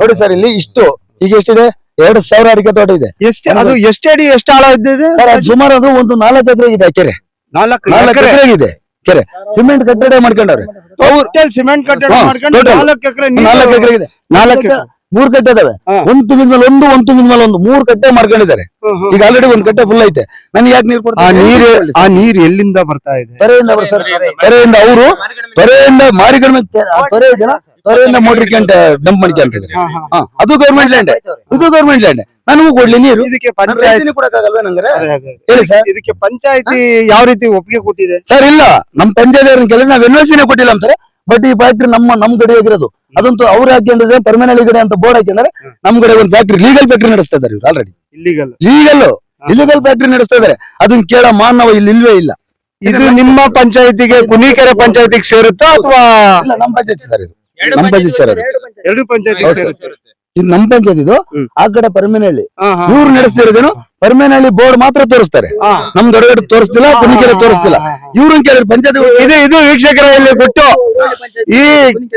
ನೋಡಿ ಸರ್ ಇಲ್ಲಿ ಇಷ್ಟು. ಈಗ ಎಷ್ಟಿದೆ? ಎರಡ್ ಸಾವಿರ ಅಡಿಕೆ ತೋಟ ಇದೆ. ಎಷ್ಟು ಅದು ಎಷ್ಟು ಅಡಿ ಎಷ್ಟು ಆಳ ಇದ್ದಿದೆ? ಸುಮಾರು ಅದು ಒಂದು ನಾಲ್ಕು ಎಕರೆ ಇದೆ ಆ ಕೆರೆ. ನಾಲ್ಕು ಎಕರೆ? ಇದೆ ಕೆರೆ. ಸಿಮೆಂಟ್ ಕಟ್ಟಡ ಮಾಡ್ಕೊಂಡವ್ರೆ. ಟೋಟಲ್ ಸಿಮೆಂಟ್ ಕಟ್ಟಡ ಮಾಡ್ಕೊಂಡು ನಾಲ್ಕು ಎಕರೆ ನಾಲ್ಕು ಎಕರೆ ಇದೆ. ನಾಲ್ಕು ಎಕರೆ. ಮೂರ್ ಕಟ್ಟೆ ಇದಾವೆ. ಒಂದ್ ತುಂಬಿದ ಮೇಲೆ ಒಂದು ಒಂದ್ ತುಂಬಿದ ಮೇಲೆ ಒಂದು. ಮೂರ್ ಕಟ್ಟೆ ಮಾಡ್ಕೊಂಡಿದ್ದಾರೆ. ಈಗ ಆಲ್ರೆಡಿ ಒಂದ್ ಕಟ್ಟೆ ಫುಲ್ ಐತೆ. ನನ್ಗೆ ಯಾಕೆ ನೀರು ಆ ಕೊಡ್ತಾರೆ ನೀರು ಆ ನೀರು ಎಲ್ಲಿಂದ ಬರ್ತಾ ಇದೆ? ತೊರೆಯಿಂದ ಬರ್ತಾರೆ ತೊರೆಯಿಂದ ಅವರು ತೊರೆಯಿಂದ ಮಾರಿ ಕಡಿಮೆ ತೊರೆ ಇದೆಯಲ್ಲ ಮೋಟರ್ ಕಂಟ ಡಂಪ್ ಮಾಡಿ ಹಾ, ಹಾ. ಹಾ, ಅದು ಗೌರ್ಮೆಂಟ್ ಲ್ಯಾಂಡ್ ಇದು ಗೌರ್ಮೆಂಟ್ ಲ್ಯಾಂಡ್ ನನಗೂ ಕೊಡ್ಲಿ ನೀರು. ಇದಕ್ಕೆ ಪಂಚಾಯತಿ ಹೇಳಿ ಸರ್. ಇದಕ್ಕೆ ಪಂಚಾಯತಿ ಯಾವ ರೀತಿ ಒಪ್ಪಿಗೆ ಕೊಟ್ಟಿದೆ? ಸರ್ ಇಲ್ಲ. ನಮ್ ಪಂಚಾಯತ್ ಕೇಳಿ ನಾವ್ ಎನ್ ನೇ ಕೊಟ್ಟಿಲ್ಲ ಅಂತಾರೆ. ಬಟ್ ಈ ಫ್ಯಾಕ್ಟ್ರಿ ನಮ್ಮ ನಮ್ ಕಡೆ ಆಗಿರೋದು. ಅದಂತೂ ಅವ್ರು ಅಂದ್ರೆ ಪರ್ಮನೆಂಟ್ ಕಡೆ ಅಂತ ಬೋರ್ಡ್ ಹಾಕಿದ್ರೆ ನಮ್ ಕಡೆ ಒಂದು ಫ್ಯಾಕ್ಟ್ರಿ ಲೀಗಲ್ ಫ್ಯಾಕ್ಟ್ರಿ ನಡೆಸ್ತಾ ಇದಾರೆ ಇವ್ರು already illegal legal illegal factory ನಡೆಸ್ತಾ ಇದಾರೆ ಅದನ್ನ ಕೇಳ ಮಾನವ ಇಲ್ಲಿ ಇಲ್ವೇ ಇಲ್ಲ. ಇದು ನಿಮ್ಮ ಪಂಚಾಯತಿಗೆ ಕುನಿಕೆರೆ ಪಂಚಾಯತಿಗೆ ಸೇರುತ್ತಾ ಅಥವಾ ಇಲ್ಲ ನಮ್ ಪಂಚಾಯತ್ ಸರ್ ಇದು. ನಮ್ ಪಂಚಾಯತ್ ಸರ್ ಅದು. ಎರಡು ಪಂಚಾಯತಿ ಸರ್. ಇದು ನಮ್ ಪಂಚಾಯತ್ ಇದು. ಆ ಕಡೆ ಪರ್ಮೇನಹಳ್ಳಿ. ಇವ್ರು ನಡೆಸ್ತಿರೋದೇನು ಪರ್ಮೇನಹಳ್ಳಿ ಬೋರ್ಡ್ ಮಾತ್ರ ತೋರಿಸ್ತಾರೆ. ನಮ್ ದೊಡ್ಡ ತೋರಿಸ್ತಿಲ್ಲ ಕುಣಿಕೆರೆ ತೋರಿಸ್ತಿಲ್ಲ. ಇವ್ರನ್ನ ಕೇಳಿದ್ರೆ ಪಂಚಾಯತ್ ಇದು ಇದು ವೀಕ್ಷಕರ ಇಲ್ಲಿ ಗುಟ್ಟು. ಈ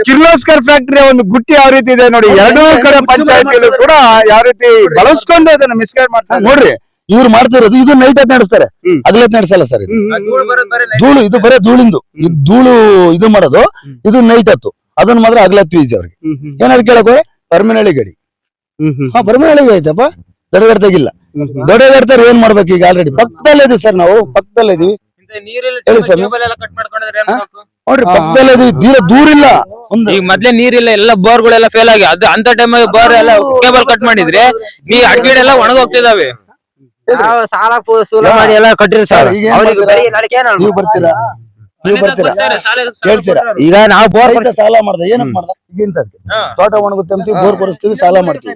ಕಿರ್ಲೋಸ್ಕರ್ ಫ್ಯಾಕ್ಟರಿ ಒಂದು ಗುಟ್ಟಿ ಯಾವ ರೀತಿ ಇದೆ ನೋಡಿ ಎರಡೂ ಕಡೆ ಪಂಚಾಯತಿಯಲ್ಲೂ ಕೂಡ ಯಾವ ರೀತಿ ಬಳಸ್ಕೊಂಡು ಅದನ್ನ ಮಿಸ್ಗೈಡ್ ಮಾಡ್ತಾರೆ ನೋಡ್ರಿ ಇವ್ರು ಮಾಡ್ತಿರೋದು ಇದು ನೈಟ್ ಹೊತ್ತು ನಡೆಸ್ತಾರೆ. ಹ್ಮ್. ಹಗಲತ್ ನಡೆಸಲ್ಲ ಸರ್ ಇದು. ಧೂಳು ಇದು ಬರೇ ಧೂಳಿಂದು. ಇದು ಧೂಳು ಇದು ಮಾಡೋದು ಇದು ನೈಟ್ ಹತ್ತು. ಅದನ್ನ ಮಾತ್ರ ಅಗಲ ಪೀಸ್ ಅವ್ರಿಗೆ. ಏನಾದ್ರು ಕೇಳಕ್ ಪರ್ಮನಳ್ಳಿ ಗಡಿ. ಹಾ ಪರ್ಮನೆಂಟ್ ಐತಪ್ಪ ದೊಡ್ಡಗಡ್ತಾಗಿಲ್ಲ. ದೊಡ್ಡಗಡ್ತಾರೆ ಏನ್ ಮಾಡ್ಬೇಕು ಈಗ ಆಲ್ರೆಡಿ ಪಕ್ಕದಲ್ಲೇ ಇದೀವಿ ಸರ್ ನಾವು ಪಕ್ಕದಲ್ಲೇ ಇದೀವಿ. ಹೇಳಿ. ನೋಡ್ರಿ ಪಕ್ಕದಲ್ಲೇ ಇದೀವಿ. ತೀರ ದೂರ ಇಲ್ಲ. ಈಗ ಮೊದ್ಲೇ ನೀರಿಲ್ಲ ಎಲ್ಲ ಬೋರ್ ಗಳೆಲ್ಲ ಫೇಲ್ ಆಗಿ. ಅದು ಅಂತ ಟೈಮ್ ಬೋರ್ ಎಲ್ಲ ಕೇಬಲ್ ಕಟ್ ಮಾಡಿದ್ರೆ ಈ ಅಡ್ಗಿಡ ಎಲ್ಲ ಒಣಗೋಗ್ತಿದಾವೆ. ಸಾಲ ಸೂಲ ಮಾಡಿ ಎಲ್ಲ ಕಟ್ಟಿರಿ ಸರ್, ನೀವು ಬರ್ತೀರಾ? ನೀವು ಬರ್ತೀರಾ? ಹೇಳ್ತೀರಾ ಈಗ ನಾವು ಬೋರ್ ರೈತ ಸಾಲ ಮಾಡ್ದೆ ಏನಪ್ಪ ಮಾಡ್ದೆ? ತೋಟ ಒಣಗುತ್ತೆ ಅಂತೀವಿ ಬೋರ್ ಕೊಡಿಸ್ತೀವಿ ಸಾಲ ಮಾಡ್ತೀವಿ.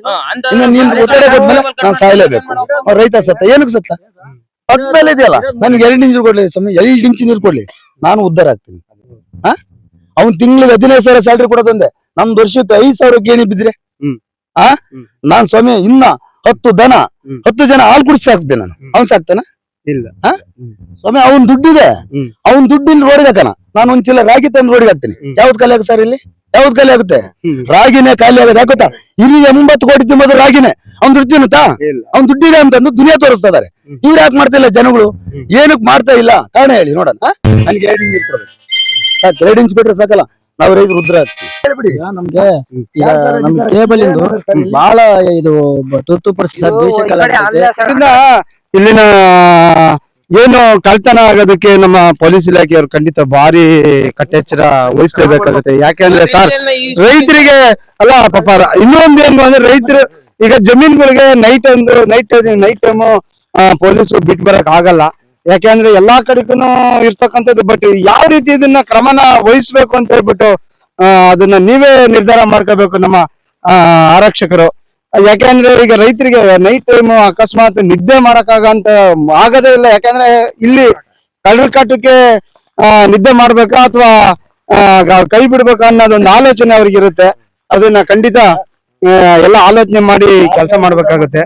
ಇನ್ನು ನೀನ್ ಒತ್ತಡ ಕೊಟ್ಮೇಲೆ ನಾನ್ ಸಾಯ್ಲೇಬೇಕು. ರೈತ ಸತ್ತ ಏನಕ್ಕೆ ಸತ್ತ? ಪಕ್ಕದಲ್ಲಿ ಇದೆಯಲ್ಲ ನನ್ಗೆ ಎರಡು ಇಂಚು ಕೊಡ್ಲಿ ಸ್ವಾಮಿ ಎರಡು ಇಂಚು ನೀರು ಕೊಡ್ಲಿ. ನಾನು ಉದ್ದಾರ ಆಗ್ತೀನಿ. ಹಾ? ಅವ್ನ್ ತಿಂಗಳಿಗೆ ಹದಿನೈದು ಸಾವಿರ ಸ್ಯಾಲ್ರಿ ಕೊಡೋದೊಂದೇ ನಮ್ದು ವರ್ಷಕ್ಕೆ ಐದ್ ಸಾವಿರ ಗೇಣಿ ಬಿದ್ರೆ. ಹ್ಮ್. ಆ. ನಾನ್ ಸ್ವಾಮಿ ಇನ್ನ ಹತ್ತು ದನ. ಹತ್ತು ಜನ ಹಾಲು ಕುಡಿಸಿ ಸಾಕ್ತೇನೆ ನಾನು. ಅವ್ನ್ ಸಾಕ್ತಾನ? ಇಲ್ಲ. ಸ್ವಾಮಿ ಅವನ್ ದುಡ್ಡಿದೆ. ಅವ್ನ್ ದುಡ್ಡು ಇಲ್ಲಿ ರೋಡ್ಗೆ ಹಾಕಣ. ನಾನು ಒಂದ್ ಚೀಲ ರಾಗಿ ತಂದು ರೋಡಿಗೆ ಹಾಕ್ತೀನಿ. ಯಾವ್ದು ಖಾಲಿ ಆಗುತ್ತೆ ಸರ್ ಇಲ್ಲಿ? ಯಾವ್ದು ಖಾಲಿ ಆಗುತ್ತೆ? ರಾಗಿನೇ ಖಾಲಿ ಆಗುತ್ತೆ. ಯಾಕೋತಾ ಇಲ್ಲಿ ಎಂಬತ್ತು ಕೋಟಿ ತಿಂಬೋದು ರಾಗಿನೇ. ಅವ್ನ್ ದುಡ್ಡು ತಿನ್ನುತ್ತಾ? ಇಲ್ಲ. ಅವ್ನ್ ದುಡ್ಡಿದೆ ಅಂತಂದು ದುನಿಯಾ ತೋರಿಸ್ತಾ ಇದಾರೆ. ಇವ್ರು ಯಾಕೆ ಮಾಡ್ತಿಲ್ಲ ಜನಗಳು? ಹ್ಮ್. ಏನಕ್ ಮಾಡ್ತಾ ಇಲ್ಲ? ಕಾರಣ ಹೇಳಿ ನೋಡೋಣ? ನನ್ಗೆ ಎರಡು ಇಂಚ್ ಕೊಡ್ಬೇಕು. ಸಾಕು ಎರಡು ಇಂಚ್ ಕೊಟ್ರೆ ಸಾಕಲ್ಲ. ನಾವು ರೈತರು ರುದ್ರ ಈಗ ನಮ್ಗೆ ಈಗ ನಮ್? ಕೇಬಲ್ ಇಂದು ಬಹಳ ಇದು ತುರ್ತು ಪರಿಸ್ಥಿತಿ ಇಲ್ಲಿನ ಏನು ಕಳ್ತನ ಆಗೋದಕ್ಕೆ ನಮ್ಮ ಪೊಲೀಸ್ ಇಲಾಖೆಯವರು ಖಂಡಿತ ಭಾರಿ ಕಟ್ಟೆಚ್ಚರ ವಹಿಸ್ಲೇಬೇಕಾಗುತ್ತೆ. ಯಾಕೆಂದ್ರೆ ಸರ್ ರೈತರಿಗೆ ಅಲ್ಲ ಪಾಪ ಇನ್ನೊಂದು ಏನು ಅಂದ್ರೆ ರೈತರು ಈಗ ಜಮೀನುಗಳಿಗೆ ನೈಟ್ ಒಂದು ನೈಟ್ ನೈಟ್ ಟೈಮ್ ಪೊಲೀಸ್ ಬಿಟ್ಟು ಬರಕ್ ಆಗಲ್ಲ. ಯಾಕೆಂದ್ರೆ ಎಲ್ಲಾ ಕಡೆಗೂ ಇರ್ತಕ್ಕಂಥದ್ದು ಬಟ್ ಯಾವ ರೀತಿ ಇದನ್ನ ಕ್ರಮನ ವಹಿಸ್ಬೇಕು ಅಂತ ಹೇಳ್ಬಿಟ್ಟು ಆ, ಅದನ್ನ ನೀವೇ ನಿರ್ಧಾರ ಮಾಡ್ಕೋಬೇಕು ನಮ್ಮ ಆ, ಆರಕ್ಷಕರು. ಯಾಕಂದ್ರೆ ಈಗ ರೈತರಿಗೆ ನೈಟ್ ಟೈಮ್ ಅಕಸ್ಮಾತ್ ನಿದ್ದೆ ಮಾಡಕ್ಕಾಗಂತ ಆಗದೇ ಇಲ್ಲ. ಯಾಕಂದ್ರೆ ಇಲ್ಲಿ ಕಳ್ಳರ ಕಾಟಕ್ಕೆ ಆ, ನಿದ್ದೆ ಮಾಡ್ಬೇಕಾ ಅಥವಾ ಕೈ ಬಿಡ್ಬೇಕಾ ಅನ್ನೋದೊಂದು ಆಲೋಚನೆ ಅವ್ರಿಗೆ ಇರುತ್ತೆ. ಅದನ್ನ ಖಂಡಿತ ಎಲ್ಲಾ ಆಲೋಚನೆ ಮಾಡಿ ಕೆಲಸ ಮಾಡ್ಬೇಕಾಗುತ್ತೆ.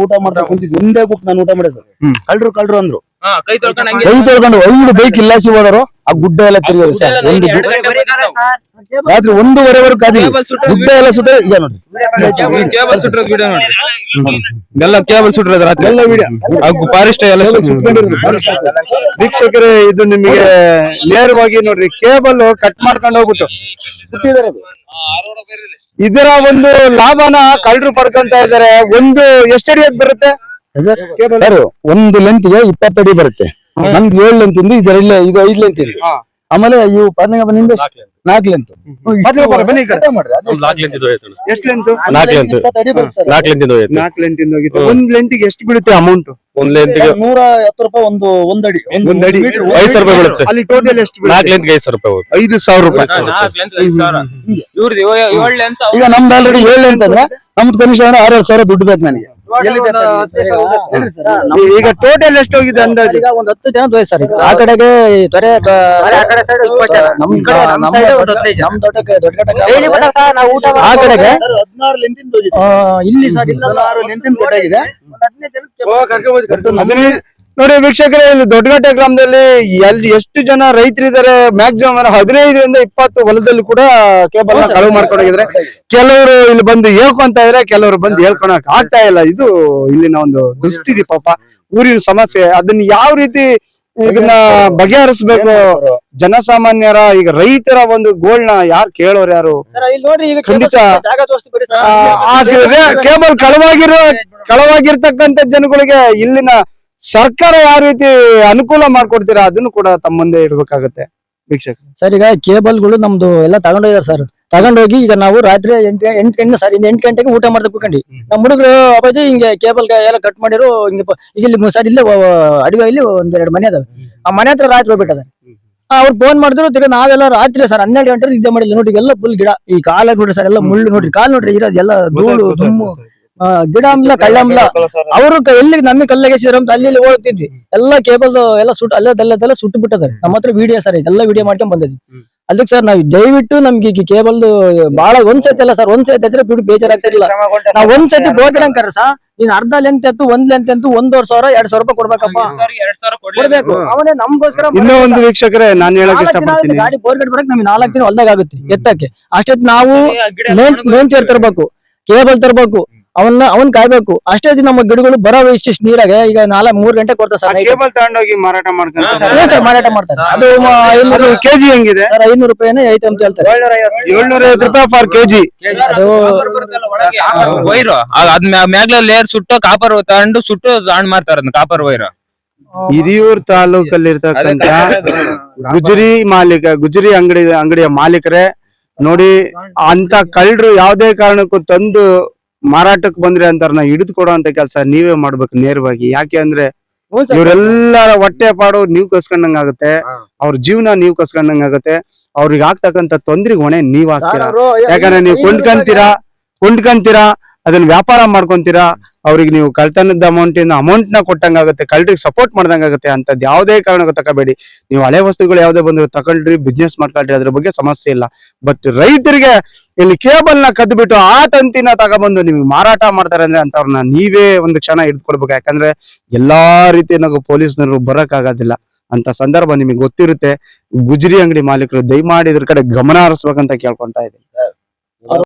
ಊಟ ಮಾಡ್ತಾ ಕುಂತಿದ್ದು ಒಂದೇ ಬುಕ್ ನಾನು ಊಟ ಮಾಡಿದ್ರು. ಕಳ್ರು ಕಳ್ರು ಅಂದ್ರು. ಕೈ ತೊಳ್ಕೊಂಡ್ ಕೈ ತೊಳ್ಕೊಂಡು ಐದು ಬೈಕ್ ಇಲ್ಲ ಹೋದರು ಆ ಗುಡ್ಡ ಎಲ್ಲ ತಿರುಗಿ ಸರ್. ಒಂದು. ರಾತ್ರಿ ಒಂದೂವರೆವರೆಗೂ ಸುಟ್ಟು ಗುಡ್ಡ ಎಲ್ಲ ಸುತ್ತ ಈಗ ನೋಡಿ. ಕೇಬಲ್ ವಿಡಿಯೋ ನೋಡಿ. ಎಲ್ಲ ಕೇಬಲ್ ಸುಟ್ಟಿರೋದು ರಾತ್ರಿ. ಎಲ್ಲ ವಿಡಿಯೋ ಫಾರೆಸ್ಟ್ ಎಲ್ಲ ವೀಕ್ಷಕರೇ ಇದು ನಿಮಗೆ ನೇರವಾಗಿ ನೋಡ್ರಿ ಕೇಬಲ್ ಕಟ್ ಮಾಡ್ಕೊಂಡು ಹೋಗ್ಬಿಟ್ಟು ಇದರ ಒಂದು ಲಾಭನ ಕಳ್ಳರು ಪಡ್ಕೊಂತ ಇದಾರೆ ಒಂದು ಎಷ್ಟಡಿ ಅದ್ ಬರುತ್ತೆ? ಸರ್ ಒಂದು ಲೆಂತ್ಗೆ ಇಪ್ಪತ್ತಡಿ ಬರುತ್ತೆ. ನಮ್ದು ಏಳು ಲೆಂತ್ ಇಂದು ಇಲ್ಲ ಇದು ಐದು ಲೆಂತ್ ಇದೆ. ಆಮೇಲೆ ಇವು ಪರ್ನಗ ಬಂದಿಂದ ನಾಲ್ಕು ಲೆಂತ್ ಎಷ್ಟು ಲೆಂತ್ ನಾಲ್ಕು ಲೆಂತ್ ನಾಲ್ಕು ಲೆಂತ್ ಹೋಯ್ತು. ನಾಲ್ಕು ಲೆಂತ್ ಇಂದ ಹೋಗಿತ್ತು. ಒಂದ್ ಲೆಂತ್ಗೆ ಎಷ್ಟು ಬೀಳುತ್ತೆ ಅಮೌಂಟ್ ಒಂದ್ ಲೆಂತ್ಗೆ ನೂರ ಹತ್ತು ರೂಪಾಯಿ ಒಂದು ಒಂದಡಿ ಒಂದ್ ಅಡಿ. ಐದು ಸಾವಿರ ರೂಪಾಯಿ ಬೀಳುತ್ತೆ. ಅಲ್ಲಿ ಟೋಟಲ್ ಎಷ್ಟು ನಾಲ್ಕು ಬೀಳುತ್ತೆ ಲೆಂತ್ಗೆ ಐದು ಸಾವಿರ ರೂಪಾಯಿ ಐದು ಸಾವಿರ ರೂಪಾಯಿ. ಈಗ ನಮ್ದು ಆಲ್ರೆಡಿ ಏಳು ಲೆಂತ್ ಅಂದ್ರೆ ನಮ್ದು ಕನಿಷ್ಠ ಅಂದ್ರೆ ಆರು ಸಾವಿರ ದುಡ್ಡು ಬೇಕು ನನಗೆ. ಈಗ ಟೋಟಲ್ ಎಷ್ಟು ಹೋಗಿದೆ ಅಂದಾಜು? ಈಗ ಒಂದ್ ಹತ್ತು ಜನ ದ್ವಯ ಸರ್ ಆ ಕಡೆಗೆ ತೊರೆ ನಮ್ ಕಡೆ ನಮ್ಮ ದೊಡ್ಡ- ನಮ್ ಆ ಕಡೆಗೆ ಇಲ್ಲಿ ಸರ್ ಅದನ್ನೇ- ನೋಡಿ ವೀಕ್ಷಕರೇ ಇಲ್ಲಿ ದೊಡ್ಡಗಟ್ಟೆ ಗ್ರಾಮದಲ್ಲಿ ಎಲ್ಲಿ ಎಷ್ಟು ಜನ ರೈತರಿದ್ದಾರೆ? ಮ್ಯಾಕ್ಸಿಮಮ್ ಹದಿನೈದರಿಂದ ಇಪ್ಪತ್ತು ಹೊಲದಲ್ಲಿ ಕೂಡ ಕೇಬಲ್ ಕಳವು ಕಳುವು ಮಾಡ್ಕೊಂಡೋಗಿದ್ರೆ ಕೆಲವರು ಇಲ್ಲಿ ಬಂದು ಹೇಳ್ಕೊಂತ ಇದ್ರೆ ಕೆಲವರು ಬಂದು ಹೇಳ್ಕೊಳಕ್ ಆಗ್ತಾ ಇಲ್ಲ. ಇದು ಇಲ್ಲಿನ ಒಂದು ದುಸ್ಥಿತಿ ಪಾಪ. ಊರಿನ ಸಮಸ್ಯೆ. ಅದನ್ನ ಯಾವ ರೀತಿ ಇದನ್ನ ಬಗೆಹರಿಸ್ಬೇಕು? ಜನಸಾಮಾನ್ಯರ ಈಗ ರೈತರ ಒಂದು ಗೋಲ್ನ ಯಾರು ಕೇಳೋರು ಯಾರು? ಖಂಡಿತ. ಕೇಬಲ್ ಕಳವಾಗಿರೋ ಕಳವಾಗಿರ್ತಕ್ಕಂಥ ಜನಗಳಿಗೆ ಇಲ್ಲಿನ ಸರ್ಕಾರ ಯಾವ ರೀತಿ ಅನುಕೂಲ ಮಾಡ್ಕೊಡ್ತೀರಾ? ಅದನ್ನು ಕೂಡ ತಮ್ಮ ಮುಂದೆ ಇಡ್ಬೇಕಾಗತ್ತೆ ವೀಕ್ಷಕ ಸರ್ ಈಗ ಕೇಬಲ್ಗಳು ನಮ್ದು ಎಲ್ಲ ತಗೊಂಡೋಗಿದಾರೆ ಸರ್. ತಗೊಂಡೋಗಿ ಈಗ ನಾವು ರಾತ್ರಿ ಎಂಟು ಎಂಟು ಗಂಟೆ ಸರ್ ಇನ್ನು ಎಂಟು ಗಂಟೆಗೆ ಊಟ ಮಾಡ್ತಾ ಕೂತ್ಕೊಂಡಿ. ನಮ್ಮ ಹುಡುಗರು ಅಪ್ಪಾಜಿ ಹಿಂಗೆ ಕೇಬಲ್ ಎಲ್ಲ ಕಟ್ ಮಾಡಿರೋ ಹಿಂಗೆ ಈಗ ಇಲ್ಲಿ ಸರ್ ಇಲ್ಲೇ ಒಂದ್ ಒಂದೆರಡು ಮನೆ ಅದಾವೆ. ಆ ಮನೆ ಹತ್ರ ರಾತ್ರಿ ಹೋಗ್ಬಿಟ್ಟದ. ಅವ್ರು ಫೋನ್ ಮಾಡಿದ್ರು ತಿರ್ಗ ನಾವೆಲ್ಲ ರಾತ್ರಿ ಸರ್ ಹನ್ನೆರಡು ಗಂಟೆ ನಿದ್ದೆ ಮಾಡಿಲ್ಲ ನೋಡಿ ಎಲ್ಲ ಫುಲ್ ಗಿಡ ಈ ಕಾಲ ನೋಡ್ರಿ ಸರ್ ಎಲ್ಲ ಮುಳ್ಳು ನೋಡ್ರಿ ಕಾಲ್ ನೋಡ್ರಿ ಇರೋದು ಎಲ್ಲ ಧೂಳು ದುಮ್ಮು ಆ, ಗಿಡ ಅಂಬ್ಲ ಕಳ್ಳ ಅಂಬ್ಲ ಅವರು ಎಲ್ಲಿ ನಮಗೆ ಕಲ್ಲಿಗೆ ಅಂತ ಅಲ್ಲಿ ಇಲ್ಲಿ ಓಡ್ತಿದ್ವಿ ಎಲ್ಲ ಕೇಬಲ್ ಎಲ್ಲ ಸುಟ್ಟು ಅಲ್ಲದೆಲ್ಲದೆಲ್ಲ ಸುಟ್ಟು ಬಿಟ್ಟದ ನಮ್ಮ ಹತ್ರ ವಿಡಿಯೋ ಸರ್ ಎಲ್ಲ ವಿಡಿಯೋ ಮಾಡ್ಕೊಂಡ್ ಬಂದಿದ್ವಿ. ಅದಕ್ಕೆ ಸರ್ ನಾವು ದಯವಿಟ್ಟು ನಮ್ಗೆ ಈಗ ಕೇಬಲ್ ಬಹಳ ಒಂದ್ಸತಿ ಅಲ್ಲ ಸರ್ ಒಂದ್ ಸತಿ ಹತ್ರ ಬೇಜಾರ್ ಆಗ್ತಿರ್ಲಾ ನಾವ್ ಒಂದ್ ಸತಿ ಬೋಗಿರಂಕರ ಸರ್ ನೀನ್ ಅರ್ಧ ಲೆಂತ್ ಎತ್ತು ಒಂದ್ ಲೆಂತ್ ಅಂತೂ ಒಂದೂವರೆ ಸಾವಿರ ಎರಡ್ ಸಾವಿರ ರೂಪಾಯಿ ಕೊಡ್ಬೇಕಪ್ಪ. ಕೊಡ್ಬೇಕು. ಅವನೇ ನಮ್ಗೋಸ್ಕರ ಇನ್ನೂ ಒಂದು ವೀಕ್ಷಕರೇ ನಾನು ಹೇಳಕ್ ನಾಲ್ಕು ದಿನ ಇಷ್ಟಪಡ್ತೀನಿ. ಗಾಡಿ ಬೋರ್ಗಡ್ ಬರಕ್ ನಮ್ಗೆ ನಾಲ್ಕು ದಿನ ಹೊಲ್ದಾಗ ಆಗುತ್ತೆ. ಎತ್ತಕ್ಕೆ. ಅಷ್ಟೊತ್ತು ನಾವು ಲೆಂತ್ ಮೇನ್ ಚೇರ್ ತರಬೇಕು ಕೇಬಲ್ ತರಬೇಕು. ಅವನ್ನ ಅವನ್ ಕಾಯ್ಬೇಕು. ಅಷ್ಟೇ ದಿನ ನಮ್ಮ ಗಿಡಗಳು ಬರೋ ಇಷ್ಟಿಷ್ಟು ನೀರಾಗೆ. ಈಗ ನಾಲ್ಕು ಮೂರ್ ಗಂಟೆ ಕೊಡ್ತಾರೆ ಸರ್ ಕೇಬಲ್ ತಗೊಂಡೋಗಿ ಮಾರಾಟ ಮಾಡ್ಕೊಂತ ಏನ್ ಸರ್ ಮಾರಾಟ ಮಾಡ್ತಾರೆ. ಅದು ಮ- ಐನೂರು ಕೆಜಿ ಹೆಂಗಿದೆ? ಸರ್ ಐನೂರು ರೂಪಾಯಿನೇ ಐತೆ ಅಂತ ಹೇಳ್ತಾರೆ. ಏಳ್ನೂರ ಐವತ್ತು ರೂಪಾಯಿ ಫಾರ್ ಕೆಜಿ. ಅದು ವೈರು ಅದ್ ಮ್ಯಾಗ್ಲ ಲೇಯರ್ ಸುಟ್ಟು ಕಾಪರ್ ತಗೊಂಡು ಸುಟ್ಟು ಹಣ್ಣು ಮಾಡ್ತಾರ ಕಾಪರ್ ವೈರ್ ಹಿರಿಯೂರ್ ತಾಲೂಕಲ್ಲಿ ಇರ್ತಕ್ಕಂತ ಗುಜರಿ ಮಾಲೀಕ ಗುಜರಿ ಅಂಗಡಿ ಅಂಗಡಿಯ ಮಾಲೀಕರೇ ನೋಡಿ ಅಂತ ಕಳ್ಳರು ಯಾವ್ದೇ ಕಾರಣಕ್ಕೂ ತಂದು ಮಾರಾಟಕ್ಕೆ ಬಂದ್ರೆ ಅಂತಾರನ್ನ ಹಿಡಿದು ಕೊಡುವಂತ ಕೆಲಸ ನೀವೇ ಮಾಡ್ಬೇಕು ನೇರವಾಗಿ. ಯಾಕೆ ಅಂದ್ರೆ ಇವರೆಲ್ಲರ ಹೊಟ್ಟೆ ಪಾಡು ನೀವ್ ಕಸ್ಕೊಂಡಂಗ ಆಗುತ್ತೆ ಅವ್ರ ಜೀವನ ನೀವ್ ಕಸ್ಕೊಂಡಂಗ ಆಗುತ್ತೆ ಅವ್ರಿಗೆ ಆಗ್ತಕ್ಕಂತ ತೊಂದ್ರೆಗೆ ಹೊಣೆ ನೀವ್ ಹಾಕ್ತೀರಾ? ಯಾಕಂದ್ರೆ ನೀವು ಕೊಂಡ್ಕಂತೀರಾ? ಕೊಂಡ್ಕಂತೀರಾ? ಅದನ್ನ ವ್ಯಾಪಾರ ಮಾಡ್ಕೊಂತೀರಾ? ಅವ್ರಿಗೆ ನೀವು ಕಳ್ತನದ ಅಮೌಂಟ್ ಇಂದ ಅಮೌಂಟ್ನ ಕೊಟ್ಟಂಗಾಗುತ್ತೆ ಕಳ್ರಿಗೆ ಸಪೋರ್ಟ್ ಮಾಡ್ದಂಗಾಗುತ್ತೆ ಅಂತದ್ ಯಾವುದೇ ಕಾರಣಕ್ಕೂ ತಗೋಬೇಡಿ. ನೀವು ಹಳೆ ವಸ್ತುಗಳು ಯಾವ್ದೇ ಬಂದ್ರು ತಗೊಳ್ರಿ ಬಿಸ್ನೆಸ್ ಮಾಡ್ಕೊಳ್ರಿ ಅದ್ರ ಬಗ್ಗೆ ಸಮಸ್ಯೆ ಇಲ್ಲ. ಬಟ್ ರೈತರಿಗೆ ಇಲ್ಲಿ ಕೇಬಲ್ನ ಕದ್ಬಿಟ್ಟು ಆ ತಂತಿನ ತಗೊಬಂದು ನಿಮ್ಗೆ ಮಾರಾಟ ಮಾಡ್ತಾರೆ ಅಂದ್ರೆ ಅಂತವ್ರನ್ನ ನೀವೇ ಒಂದು ಕ್ಷಣ ಹಿಡ್ಕೊಳ್ಬೇಕು. ಯಾಕಂದ್ರೆ ಎಲ್ಲಾ ರೀತಿಯಾಗ ಪೊಲೀಸ್ನವರು ಬರಕ್ ಆಗೋದಿಲ್ಲ ಅಂತ ಸಂದರ್ಭ ನಿಮಗೆ ಗೊತ್ತಿರುತ್ತೆ. ಗುಜರಿ ಅಂಗಡಿ ಮಾಲೀಕರು ದಯಮಾಡಿ ಇದ್ರ ಕಡೆ ಗಮನ ಹರಿಸ್ಬೇಕಂತ ಕೇಳ್ಕೊಂತಾ ಇದ್ದೀನಿ.